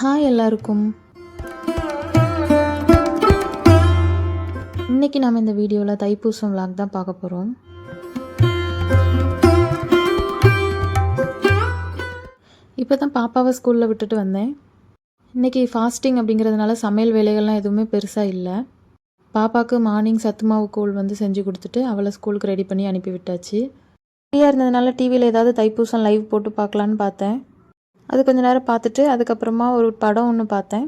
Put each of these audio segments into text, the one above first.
Hi எல்லாருக்கும். இன்னைக்கு நாம் இந்த வீடியோவில் தைப்பூசம் விளாக் தான் பார்க்க போகிறோம் இப்போ தான் பாப்பாவை ஸ்கூலில் விட்டுட்டு வந்தேன். இன்னைக்கு ஃபாஸ்டிங் அப்படிங்கிறதுனால சமையல் வேலைகள்லாம் எதுவுமே பெருசாக இல்லை. பாப்பாவுக்கு மார்னிங் சத்து மாவு கூழ் வந்து செஞ்சு கொடுத்துட்டு அவளை ஸ்கூலுக்கு ரெடி பண்ணி அனுப்பி விட்டாச்சு. ஃப்ரீயாக இருந்ததுனால டிவியில் ஏதாவது தைப்பூசம் லைவ் போட்டு பார்க்கலான்னு பார்த்தேன். அது கொஞ்ச நேரம் பார்த்துட்டு அதுக்கப்புறமா ஒரு படம் ஒன்று பார்த்தேன்.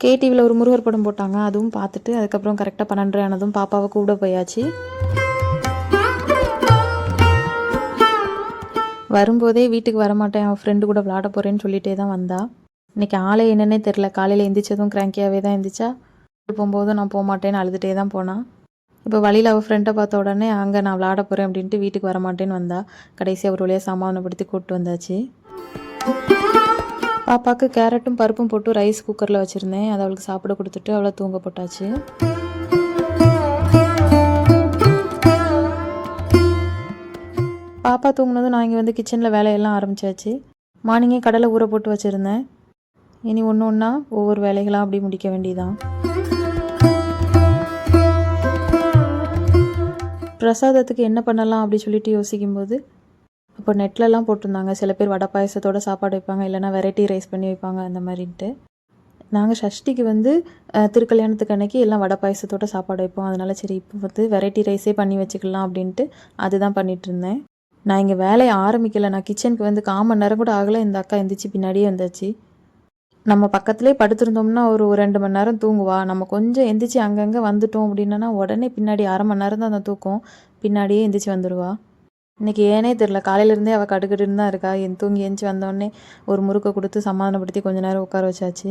கேடிவியில் ஒரு முருகர் படம் போட்டாங்க அதுவும் பார்த்துட்டு அதுக்கப்புறம் கரெக்டாக பன்னெண்டரை ஆனதும் பாப்பாவை கூட போயாச்சு. வரும்போதே வீட்டுக்கு வரமாட்டேன் அவன் ஃப்ரெண்டு கூட விளாட போகிறேன்னு சொல்லிட்டே தான் வந்தா. இன்றைக்கி ஆளே என்னன்னே தெரில காலையில் எந்திரிச்சதும் கிராங்கியாகவே தான் எந்திரிச்சா. போகும்போதும் நான் போக மாட்டேன்னு அழுதுகிட்டே தான் போனான் இப்போ வழியில் அவள் ஃப்ரெண்டை பார்த்த உடனே அங்கே நான் விளாட போகிறேன் அப்படின்ட்டு வீட்டுக்கு வரமாட்டேன்னு வந்தா. கடைசியாக ஒரு வழியாக சமாதானப்படுத்தி கூப்பிட்டு வந்தாச்சு. பாப்பாவுக்கு கேரட்டும் பருப்பும் போட்டு ரைஸ் குக்கரில் வச்சுருந்தேன். அதை அவளுக்கு சாப்பிட கொடுத்துட்டு அவளை தூங்க போட்டாச்சு. பாப்பா தூங்கினதும் நான் இங்கே வந்து கிச்சனில் வேலையெல்லாம் ஆரம்பிச்சாச்சு. மார்னிங்கே கடலை ஊற போட்டு வச்சுருந்தேன். இனி ஒன்று ஒன்றா ஒவ்வொரு வேலைகளாக அப்படி முடிக்க வேண்டியதான் பிரசாதத்துக்கு என்ன பண்ணலாம் அப்படி சொல்லிட்டு யோசிக்கும்போது இப்போ நெட்லலாம் போட்டிருந்தாங்க. சில பேர் வடை பாயசத்தோட சாப்பாடு வைப்பாங்க இல்லைனா வெரைட்டி ரைஸ் பண்ணி வைப்பாங்க அந்த மாதிரின்ட்டு. நாங்கள் ஷஷ்டிக்கு வந்து திருக்கல்யாணத்துக்கு அன்னைக்கு எல்லாம் வடை பாயசத்தோட சாப்பாடு வைப்போம். அதனால சரி இப்போ வந்து வெரைட்டி ரைஸே பண்ணி வச்சுக்கலாம் அப்படின்ட்டு அதுதான் பண்ணிட்டு இருந்தேன் நான் இங்கே வேலையை ஆரம்பிக்கலை. நான் கிச்சனுக்கு வந்து கால் மணி நேரம் கூட ஆகலை. இந்த அக்கா எந்திரிச்சு பின்னாடியே வந்தாச்சு. நம்ம பக்கத்துலேயே படுத்திருந்தோம்னா ஒரு ஒரு ரெண்டு மணி நேரம் தூங்குவா. நம்ம கொஞ்சம் எந்திரிச்சு அங்கங்கே வந்துட்டோம் அப்படின்னா உடனே பின்னாடி அரை மணி நேரம் தான் அந்த தூக்கம். பின்னாடியே எந்திரிச்சு வந்துடுவா இன்னைக்கு ஏனே தெரில காலையிலேருந்தே அவள் கடுக்கடுன்னு தான் இருக்கா. என் தூங்கி ஏஞ்சி வந்தோடனே ஒரு முறுக்கை கொடுத்து சமாதானப்படுத்தி கொஞ்ச நேரம் உட்கார வச்சாச்சு.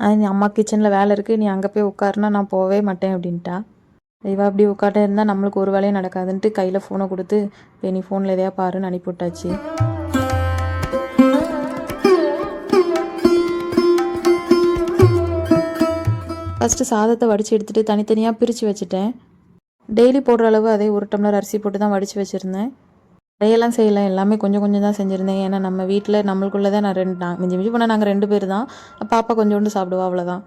அது நீ அம்மா கிச்சனில் வேலை இருக்குது நீ அங்கே போய் உட்காருனா நான் போகவே மாட்டேன் அப்படின்ட்டா. இவா அப்படி உட்காட்டே இருந்தால் நம்மளுக்கு ஒரு வேலையும் நடக்காதுன்ட்டு கையில் ஃபோனை கொடுத்து இப்போ நீ ஃபோனில் எதையா பாருன்னு அனுப்பி விட்டாச்சு. ஃபஸ்ட்டு சாதத்தை வடித்து எடுத்துகிட்டு தனித்தனியாக பிரித்து வச்சுட்டேன். டெய்லி போடுற அளவு அதே ஒரு டம்ளர் அரிசி போட்டு தான் வடித்து வச்சுருந்தேன். நிறையெல்லாம் செய்யலை எல்லாமே கொஞ்சம் கொஞ்சம் தான் செஞ்சுருந்தேன். ஏன்னா நம்ம வீட்டில் நம்மளுக்குள்ளே தான் நான் ரெண்டு நான் மிஞ்சி மிஞ்சி போனால் நாங்கள் ரெண்டு பேர் தான். பாப்பா கொஞ்சோண்டு சாப்பிடுவா அவ்வளோதான்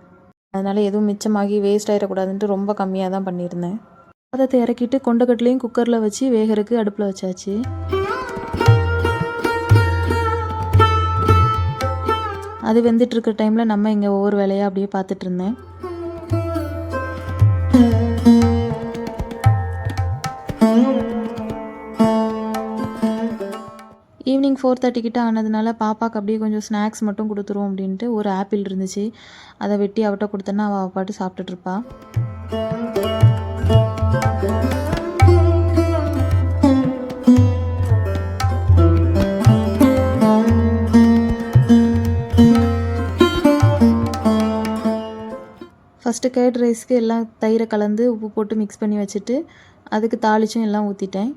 அதனால் எதுவும் மிச்சமாகி வேஸ்ட் ஆகிடக்கூடாதுன்ட்டு ரொம்ப கம்மியாக தான் பண்ணியிருந்தேன். அதை இறக்கிட்டு கொண்டக்கட்டிலையும் குக்கரில் வச்சு வேகருக்கு அடுப்பில் வச்சாச்சு. அது வெந்துட்டு இருக்க டைமில் நம்ம இங்கே ஒவ்வொரு வேலையாக அப்படியே பார்த்துட்டு இருந்தேன். ஃபோர் தேர்ட்டி கிட்ட ஆனதுனால பாப்பாவுக்கு அப்படியே கொஞ்சம் ஸ்நாக்ஸ் மட்டும் கொடுத்துருவோம் அப்படின்ட்டு ஒரு ஆப்பிள் இருந்துச்சு. அதை வெட்டி அவட்ட கொடுத்தேன்னா அவள் பாட்டு சாப்பிட்டுட்டு ஃபஸ்ட்டு கேர்ட் ரைஸ்க்கு எல்லாம் தயிரை கலந்து உப்பு போட்டு மிக்ஸ் பண்ணி வச்சுட்டு அதுக்கு தாளிச்சும் எல்லாம் ஊற்றிட்டேன்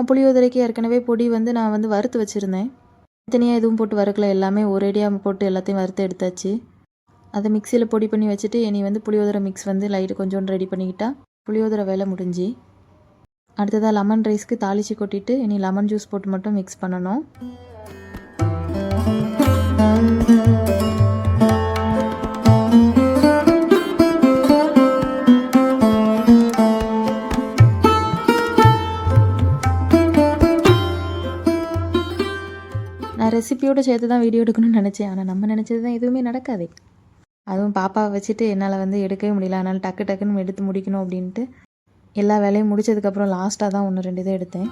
ஆமாம் புளியோதரைக்கு ஏற்கனவே பொடி வந்து நான் வந்து வறுத்து வச்சுருந்தேன். தனியாக எதுவும் போட்டு வறுக்கல எல்லாமே ஒரேடியாக போட்டு எல்லாத்தையும் வறுத்து எடுத்தாச்சு. அதை மிக்சியில் பொடி பண்ணி வச்சுட்டு இனி வந்து புளியோதரை மிக்ஸ் வந்து லைட்டு கொஞ்சோண்டு ரெடி பண்ணிக்கிட்டா புளியோதரை வேலை முடிஞ்சு. அடுத்ததாக லெமன் ரைஸ்க்கு தாளித்து கொட்டிட்டு இனி லெமன் ஜூஸ் போட்டு மட்டும் மிக்ஸ் பண்ணணும். நான் ரெசிபியோடு சேர்த்து தான் வீடியோ எடுக்கணும்னு நினச்சேன். ஆனால் நம்ம நினச்சது தான் எதுவுமே நடக்காதே. அதுவும் பாப்பாவை வச்சுட்டு என்னால் வந்து எடுக்கவே முடியல. அதனால் டக்கு டக்குன்னு எடுத்து முடிக்கணும் அப்படின்ட்டு எல்லா வேலையும் முடிச்சதுக்கப்புறம் லாஸ்ட்டாக தான் ஒன்று ரெண்டு இதை எடுத்தேன்.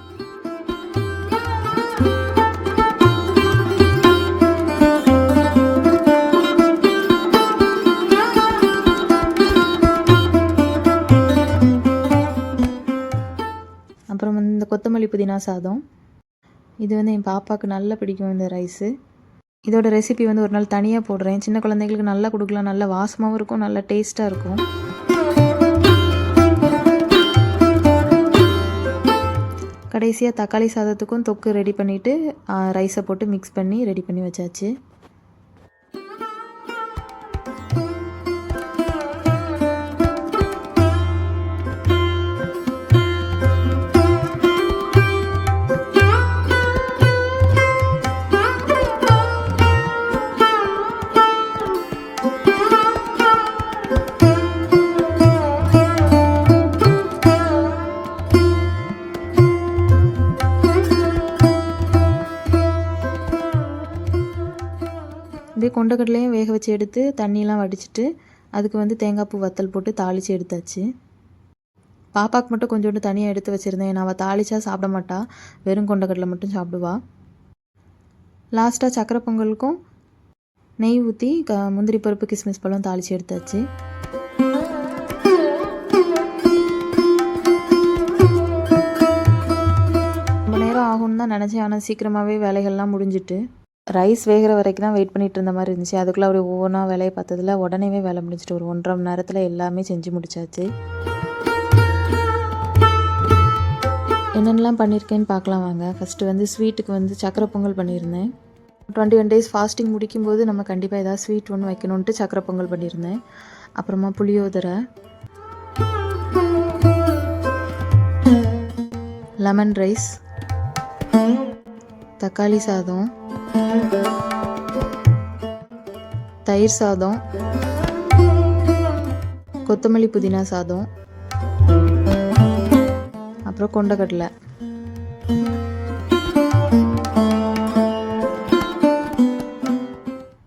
அப்புறம் வந்து இந்த கொத்தமல்லி புதினா சாதம். இது வந்து என் பாப்பாவுக்கு நல்லா பிடிக்கும் இந்த ரைஸு இதோட ரெசிபி வந்து ஒரு நாள் தனியாக போடுறேன். சின்ன குழந்தைங்களுக்கு நல்லா கொடுக்கலாம். நல்ல வாசமாகவும் இருக்கும். நல்ல டேஸ்ட்டாக இருக்கும். கடைசியாக தக்காளி சாதத்துக்கும் தொக்கு ரெடி பண்ணிவிட்டு ரைஸை போட்டு மிக்ஸ் பண்ணி ரெடி பண்ணி வச்சாச்சு. கொண்டக்கடலையும் வேக வச்சு எடுத்து தண்ணியெலாம் வடிச்சிட்டு அதுக்கு வந்து தேங்காய் பூ வத்தல் போட்டு தாளித்து எடுத்தாச்சு. பாப்பாவுக்கு மட்டும் கொஞ்சோண்டு தனியாக எடுத்து வச்சுருந்தேன். நான் அவள் தாளிச்சா சாப்பிட மாட்டா. வெறும் கொண்டக்கடலை மட்டும் சாப்பிடுவா. லாஸ்ட்டாக சக்கரை பொங்கலுக்கும் நெய் ஊற்றி க முந்திரி பருப்பு கிஸ்மிஸ் பழம் தாளித்து எடுத்தாச்சு. ரொம்ப நேரம் ஆகும்னு தான் நினச்சேன். ஆனால் சீக்கிரமாகவே வேலைகள்லாம் முடிஞ்சிட்டு. ரைஸ் வேகிற வரைக்கும் தான் வெயிட் பண்ணிட்டு இருந்த மாதிரி இருந்துச்சு. அதுக்குள்ளே அப்படி ஒவ்வொன்றா வேலையை பார்த்ததுல உடனேவே வேலை முடிஞ்சிட்டு ஒரு ஒன்றரை மணி நேரத்தில் எல்லாமே செஞ்சு முடிச்சாச்சு. என்னென்னலாம் பண்ணியிருக்கேன்னு பார்க்கலாம் வாங்க. ஃபஸ்ட்டு வந்து ஸ்வீட்டுக்கு வந்து சக்கரை பொங்கல் பண்ணியிருந்தேன். டுவெண்ட்டி ஒன் டேஸ் ஃபாஸ்டிங் முடிக்கும்போது நம்ம கண்டிப்பாக ஏதாவது ஸ்வீட் ஒன்று வைக்கணுன்ட்டு சக்கரை பொங்கல் பண்ணியிருந்தேன். அப்புறமா புளியோதரை லெமன் ரைஸ் தக்காளி சாதம் தயிர் சாதம் கொத்தமல்லி புதினா சாதம் அப்புறம் கொண்டக்கடலை.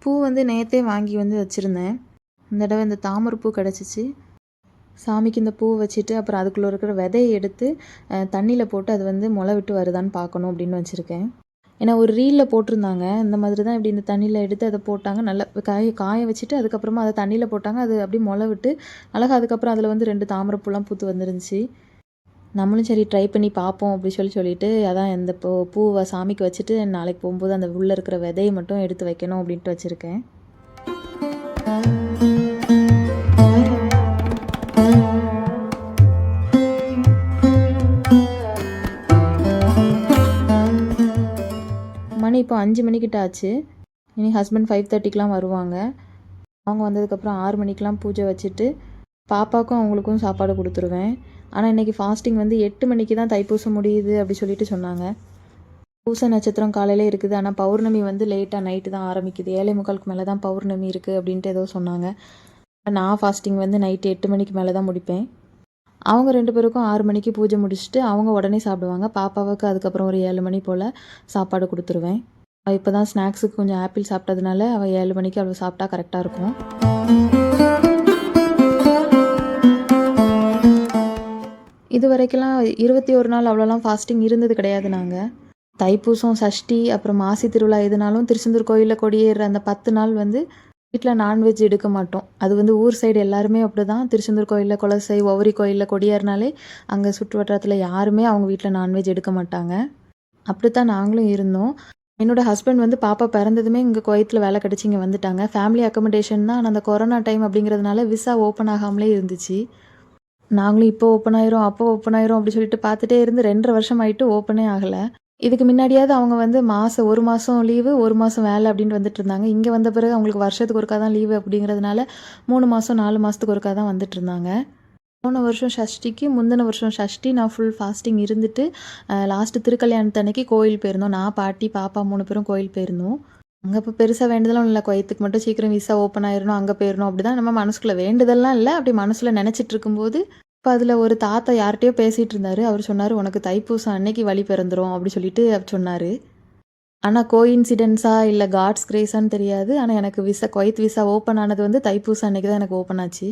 பூ வந்து நேற்றே வாங்கி வந்து வச்சுருந்தேன். இந்த தடவை இந்த தாமரை பூ கிடச்சிச்சு. சாமிக்கு இந்த பூ வச்சுட்டு அப்புறம் அதுக்குள்ளே இருக்கிற விதையை எடுத்து தண்ணியில் போட்டு அது வந்து முளை விட்டு வருதான்னு பார்க்கணும் அப்படின்னு வச்சுருக்கேன். ஏன்னா ஒரு ரீலில் போட்டிருந்தாங்க. இந்த மாதிரி தான் இப்படி இந்த தண்ணியில் எடுத்து அதை போட்டாங்க. நல்லா காய காய வச்சுட்டு அதுக்கப்புறமா அதை தண்ணியில் போட்டாங்க. அது அப்படியே முளை விட்டு அழகாக அதுக்கப்புறம் அதில் வந்து ரெண்டு தாமரைப்பூலாம் பூத்து வந்துருந்துச்சு. நம்மளும் சரி ட்ரை பண்ணி பார்ப்போம் அப்படி சொல்லி சொல்லிட்டு அதான் இந்த பூ பூவை சாமிக்கு வச்சுட்டு நாளைக்கு போகும்போது அந்த உள்ளே இருக்கிற விதையை மட்டும் எடுத்து வைக்கணும் அப்படின்ட்டு வச்சுருக்கேன். அஞ்சு மணிக்கிட்ட ஆச்சு. இனி ஹஸ்பண்ட் ஃபைவ் தேர்ட்டிக்கெலாம் வருவாங்க. அவங்க வந்ததுக்கப்புறம் ஆறு மணிக்கெலாம் பூஜை வச்சுட்டு பாப்பாவுக்கும் அவங்களுக்கும் சாப்பாடு கொடுத்துருவேன். ஆனால் இன்றைக்கி ஃபாஸ்டிங் வந்து எட்டு மணிக்கு தான் தைப்பூசம் முடியுது அப்படி சொல்லிட்டு சொன்னாங்க. பூச நட்சத்திரம் காலையிலே இருக்குது. ஆனால் பௌர்ணமி வந்து லேட்டாக நைட்டு தான் ஆரம்பிக்குது. ஏழை முக்காலுக்கு மேலே தான் பௌர்ணமி இருக்குது அப்படின்ட்டு ஏதோ சொன்னாங்க. நான் ஃபாஸ்டிங் வந்து நைட்டு எட்டு மணிக்கு மேலே தான் முடிப்பேன். அவங்க ரெண்டு பேருக்கும் ஆறு மணிக்கு பூஜை முடிச்சுட்டு அவங்க உடனே சாப்பிடுவாங்க. பாப்பாவுக்கு அதுக்கப்புறம் ஒரு ஏழு மணி போல் சாப்பாடு கொடுத்துருவேன். அவள் இப்போ தான் ஸ்நாக்ஸுக்கு கொஞ்சம் ஆப்பிள் சாப்பிட்டதுனால அவள் ஏழு மணிக்கு அவ்வளோ சாப்பிட்டா கரெக்டாக இருக்கும். இது வரைக்கெல்லாம் இருபத்தி ஒரு நாள் அவ்வளோலாம் ஃபாஸ்டிங் இருந்தது கிடையாது நாங்கள் தைப்பூசம் சஷ்டி அப்புறம் மாசி திருவிழா எதுனாலும் திருச்செந்தூர் கோயிலில் கொடியேற அந்த பத்து நாள் வந்து வீட்டில் நான்வெஜ் எடுக்க மாட்டோம். அது வந்து ஊர் சைடு எல்லாருமே அப்படி தான் திருச்செந்தூர் கோயிலில் குலசை ஒவரி கோயிலில் கொடியேறினாலே அங்கே சுற்று வட்டாரத்தில் யாருமே அவங்க வீட்டில் நான்வெஜ் எடுக்க மாட்டாங்க. அப்படித்தான் நாங்களும் இருந்தோம். என்னோடய ஹஸ்பண்ட் வந்து பாப்பா பிறந்ததுமே இங்கே குவைத்தில் வேலை கிடச்சி இங்கே வந்துட்டாங்க. ஃபேமிலி அக்கமடேஷன் தான். ஆனால் அந்த கொரோனா டைம் அப்படிங்கிறதுனால விசா ஓப்பன் ஆகாமலே இருந்துச்சு. நாங்களும் இப்போ ஓப்பன் ஆயிரும் அப்போ ஓப்பன் ஆயிரும் அப்படி சொல்லிட்டு பார்த்துட்டே இருந்து ரெண்டரை வருஷம் ஆயிட்டு ஓப்பனே ஆகலை. இதுக்கு முன்னாடியாவது அவங்க வந்து மாதம் ஒரு மாதம் லீவு ஒரு மாதம் வேலை அப்படின்ட்டு வந்துட்டு இருந்தாங்க. இங்கே வந்த பிறகு அவங்களுக்கு வருஷத்துக்கு ஒருக்கா தான் லீவு அப்படிங்கிறதுனால மூணு மாதம் நாலு மாதத்துக்கு ஒருக்கா தான் வந்துட்டு இருந்தாங்க. போன வருஷம் ஷஷ்டிக்கு முந்தின வருஷம் ஷஷ்டி நான் ஃபுல் ஃபாஸ்டிங் இருந்துட்டு லாஸ்ட்டு திருக்கல்யாணத்தன்னைக்கு கோயில் போயிருந்தோம். நான் பாட்டி பாப்பா மூணு பேரும் கோயில் போயிருந்தோம். அங்கே இப்போ பெருசாக வேண்டுதலும் இல்லை. கோயத்துக்கு மட்டும் சீக்கிரம் விசா ஓப்பன் ஆயிடணும் அங்கே போயிடணும் அப்படி தான் நம்ம மனசுக்குள்ளே வேண்டுதல்லாம் இல்லை. அப்படி மனசில் நினச்சிட்டு இருக்கும்போது இப்போ அதில் ஒரு தாத்தா யார்கிட்டயோ பேசிகிட்டு இருந்தார். அவர் சொன்னார் உனக்கு தைப்பூசம் அன்னைக்கு வழி பிறந்துரும். அப்படி சொல்லிட்டு அவர் சொன்னார். ஆனால் கோயின்சிடென்ஸா இல்லை காட்ஸ் கிரேஸான்னு தெரியாது. ஆனால் எனக்கு விசா குவைத் விசா ஓப்பன் ஆனது வந்து தைப்பூசம் அன்னைக்கு தான் எனக்கு ஓப்பன் ஆச்சு.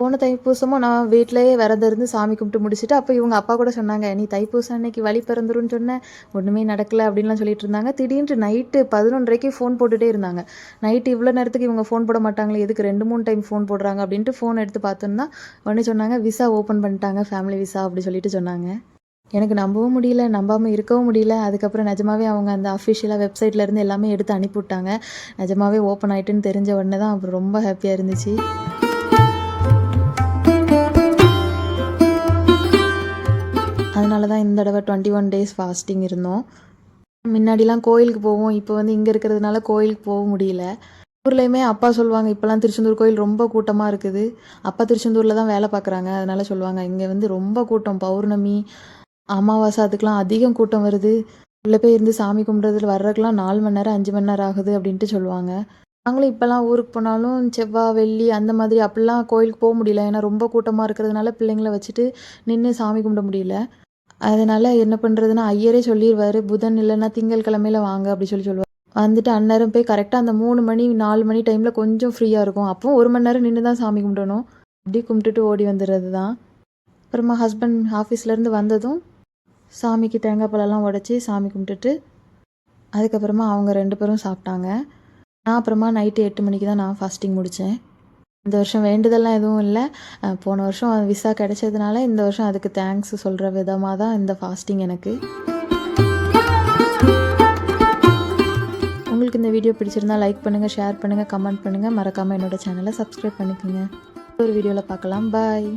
போன தைப்பூசமும் நான் வீட்டிலேயே விரதம் இருந்து சாமி கும்பிட்டு முடிச்சுட்டு அப்போ இவங்க அப்பா கூட சொன்னாங்க நீ தைப்பூசம் அன்னைக்கு வழி பிறந்துருன்னு சொன்னேன் ஒன்றுமே நடக்கல அப்படின்லாம் சொல்லிட்டு இருந்தாங்க. திடீர்னு நைட்டு பதினொன்றரைக்கு ஃபோன் போட்டுகிட்டே இருந்தாங்க. நைட்டு இவ்வளோ நேரத்துக்கு இவங்க ஃபோன் போட மாட்டாங்களே எதுக்கு ரெண்டு மூணு டைம் ஃபோன் போடுறாங்க அப்படின்ட்டு ஃபோன் எடுத்து பார்த்தோம்னா உடனே சொன்னாங்க விசா ஓப்பன் பண்ணிட்டாங்க ஃபேமிலி விசா அப்படி சொல்லிட்டு சொன்னாங்க. எனக்கு நம்பவும் முடியல நம்பாமல் இருக்கவும் முடியல. அதுக்கப்புறம் நிஜமாவே அவங்க அந்த அஃபிஷியலாக வெப்சைட்லேருந்து எல்லாமே எடுத்து அனுப்பிவிட்டாங்க. நிஜமாவே ஓப்பன் ஆகிட்டுன்னு தெரிஞ்ச உடனே தான் அப்புறம் ரொம்ப ஹாப்பியாக இருந்துச்சு. அதனால தான் இந்த தடவை டுவெண்ட்டி ஒன் டேஸ் ஃபாஸ்டிங் இருந்தோம். முன்னாடிலாம் கோயிலுக்கு போவோம் இப்போ வந்து இங்கே இருக்கிறதுனால கோயிலுக்கு போக முடியல. ஊர்லேயுமே அப்பா சொல்லுவாங்க இப்போலாம் திருச்செந்தூர் கோயில் ரொம்ப கூட்டமாக இருக்குது. அப்பா திருச்செந்தூரில் தான் வேலை பார்க்குறாங்க அதனால சொல்லுவாங்க. இங்கே வந்து ரொம்ப கூட்டம் பௌர்ணமி அமாவாசை அதுக்கெலாம் அதிகம் கூட்டம் வருது. உள்ளே போய் இருந்து சாமி கும்பிட்றதுல வர்றதுக்கெலாம் நாலு மணி நேரம் அஞ்சு மணி நேரம் ஆகுது அப்படின்ட்டு சொல்லுவாங்க. நாங்களும் இப்போல்லாம் ஊருக்கு போனாலும் செவ்வாய் வெள்ளி அந்த மாதிரி அப்படிலாம் கோயிலுக்கு போக முடியல. ஏன்னா ரொம்ப கூட்டமாக இருக்கிறதுனால பிள்ளைங்கள வச்சுட்டு நின்று சாமி கும்பிட முடியல. அதனால என்ன பண்ணுறதுன்னா ஐயரே சொல்லிடுவார் புதன் இல்லைன்னா திங்கள் கிழமையில வாங்க அப்படி சொல்லி சொல்லுவார். வந்துட்டு அந்நேரம் போய் கரெக்டாக அந்த மூணு மணி நாலு மணி டைமில் கொஞ்சம் ஃப்ரீயாக இருக்கும். அப்போ ஒரு மணி நேரம் நின்று தான் சாமி கும்பிடணும். அப்படி கும்பிட்டுட்டு ஓடி வந்துடுறது தான் அப்புறமா ஹஸ்பண்ட் ஆஃபீஸ்லேருந்து வந்ததும் சாமிக்கு தேங்காய் பழம்லாம் உடச்சி சாமி கும்பிட்டுட்டு அதுக்கப்புறமா அவங்க ரெண்டு பேரும் சாப்பிட்டாங்க. நான் அப்புறமா நைட்டு எட்டு மணிக்கு தான் நான் ஃபாஸ்டிங் முடித்தேன் இந்த வருஷம் வேண்டுதல்லாம் எதுவும் இல்லை. போன வருஷம் விசா கிடைச்சதுனால இந்த வருஷம் அதுக்கு தேங்க்ஸ் சொல்கிற விதமாக தான் இந்த ஃபாஸ்டிங் எனக்கு. உங்களுக்கு இந்த வீடியோ பிடிச்சிருந்தா லைக் பண்ணுங்கள் ஷேர் பண்ணுங்கள் கமெண்ட் பண்ணுங்கள் மறக்காமல் என்னோட சேனலை சப்ஸ்கிரைப் பண்ணிக்கோங்க. ஒரு வீடியோவில் பார்க்கலாம். பாய்